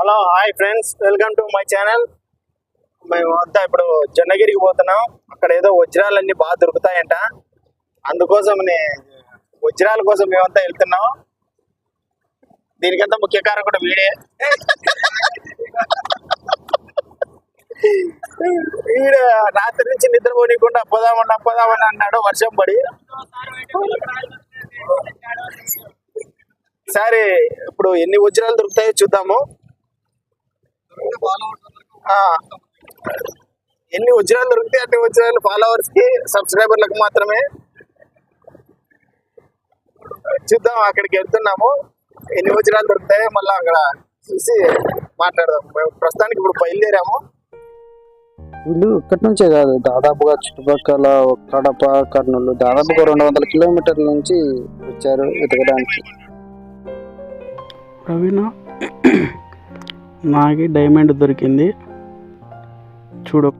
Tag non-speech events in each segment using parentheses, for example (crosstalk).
Hello hi friends. Welcome to my channel. మేము అంతా ఇప్పుడు జొన్నగిరికి పోతున్నాం. అక్కడ ఏదో వజ్రాలన్నీ బాగా దొరుకుతాయంట. అందుకోసం వజ్రాల కోసం మేమంతా వెళ్తున్నాం. దీనికంతా ముఖ్య కారకుడు వీడే. వీడు రాత్రి నుంచి నిద్ర పోనీయకుండా పోదామన్నా పోదామన్నా అన్నాడు. వర్షం పడి. సరే ఇప్పుడు ఎన్ని వజ్రాలు దొరుకుతాయో చూద్దాము. ఎన్ని వజ్రాలు దొరికితే అన్ని వజ్రాలు ఫాలోవర్స్కి? సబ్స్క్రైబర్లకు మాత్రమే. చూద్దాం అక్కడికి వెళ్తున్నాము. ఎన్ని వజ్రాలు దొరుకుతాయో మళ్ళీ అక్కడ చూసి మాట్లాడదాం. ప్రస్తుతానికి ఇప్పుడు బయలుదేరాము. వీళ్ళు ఇక్కడి నుంచే కాదు దాదాపుగా చుట్టుపక్కల కడప కర్నూలు దాదాపుగా రెండు వందల కిలోమీటర్ల నుంచి వచ్చారు వెతకడానికి. ప్రవీణ నాకు డైమండ్ దొరికింది. చూడు.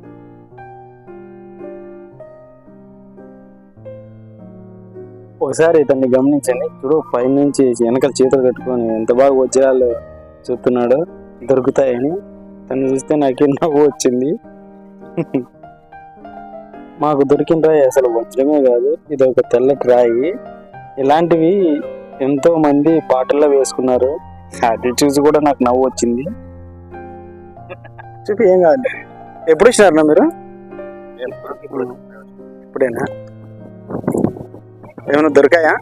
ఒకసారి ఇతన్ని గమనించండి. చూడు పైనుంచి వెనకాల చేతులు కట్టుకొని ఎంత బాగా వజ్రాలు చెప్తున్నాడు దొరుకుతాయని. తను చూస్తే నాకు నవ్వు వచ్చింది. మాకు దొరికిన రాయి అసలు వజ్రమే కాదు. ఇది ఒక తెల్లటి రాయి. ఇలాంటివి ఎంతో మంది పాటల్లో వేసుకున్నారు. అది చూసి కూడా నాకు నవ్వు వచ్చింది. చూపి ఏం కాదు ఎప్పుడు ఇచ్చినారన్నా మీరు ఇప్పుడేనా? ఏమైనా దొరికాయా?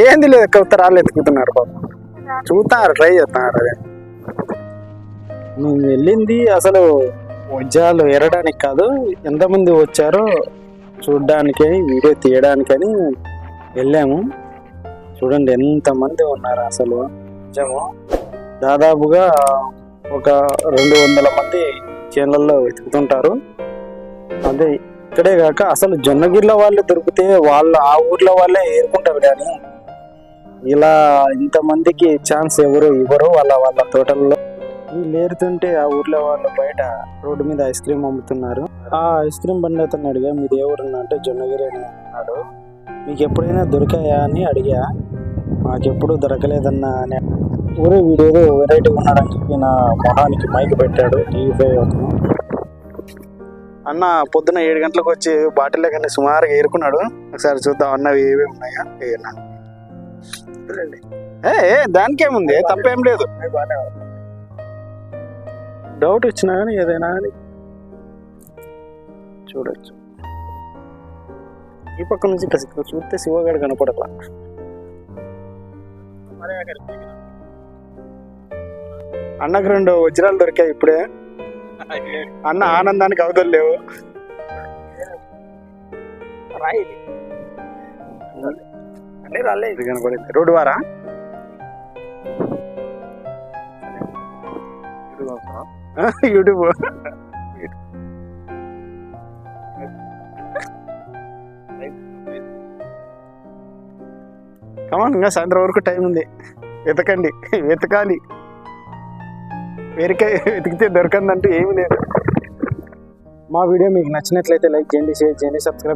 ఏంది లేదు ఎక్కడ రాళ్ళు ఎత్తుకుతున్నారు పాపం. చూస్తున్నారు ట్రై చేస్తున్నారు అదే. నేను వెళ్ళింది అసలు వజ్రాలు ఎరడానికి కాదు. ఎంతమంది వచ్చారో చూడ్డానికి వీడియో తీయడానికని వెళ్ళాము. చూడండి ఎంతమంది ఉన్నారు అసలు. నిజము. దాదాపుగా ఒక రెండు వందల మంది చేనులలో వెతుకుతుంటారు. అదే ఇక్కడే కాక అసలు జొన్నగిరిలో వాళ్ళు దొరికితే వాళ్ళు ఆ ఊర్లో వాళ్ళే ఏరుకుంటారు కానీ ఇలా ఇంతమందికి ఛాన్స్ ఎవరు ఇవ్వరు వాళ్ళ వాళ్ళ తోటల్లో. వీళ్ళు ఏరుతుంటే ఆ ఊర్లో వాళ్ళు బయట రోడ్డు మీద ఐస్ క్రీమ్ అమ్ముతున్నారు. ఐస్ క్రీమ్ బండి అతను అడిగా మీది ఏ అంటే జొన్నగిరి అని అన్నాడు. మీకు ఎప్పుడైనా దొరికాయా? అని అడిగా. మాకెప్పుడు దొరకలేదన్నా అని ఊరే వీడేదో వెరైటీ ఉన్నాడని చెప్పి నా మొహానికి మైక్ పెట్టాడు టీవీ ఫైవ్ అతను అన్న పొద్దున ఏడు గంటలకు వచ్చి బాటిల్ కన్నా సుమారుగా ఏరుకున్నాడు. ఒకసారి చూద్దాం అన్నవి ఏవి ఉన్నాయా? ఏనా ఏ, దానికేముంది? తప్పేం లేదు. డౌట్ వచ్చినా కానీ ఏదైనా కానీ చూడొచ్చు. ఈ పక్క నుంచి కసి చూస్తే శివగాడు కనపడట్లా. అన్నకు రెండు వజ్రాలు దొరికాయి ఇప్పుడే. అన్న ఆనందానికి అవతలు లేవు. అన్నీ రాలే. ఇది కనపడింది. రోడ్డు వారా? (laughs) యూట్యూబ్. కమాన్ ఇంకా సాయంత్రం వరకు టైం ఉంది. వెతకండి వెతకాలి. వేరికే వెతికితే దొరకందంటూ ఏమీ లేదు. మా వీడియో మీకు నచ్చినట్లయితే లైక్ చేయండి షేర్ చేయండి సబ్స్క్రైబ్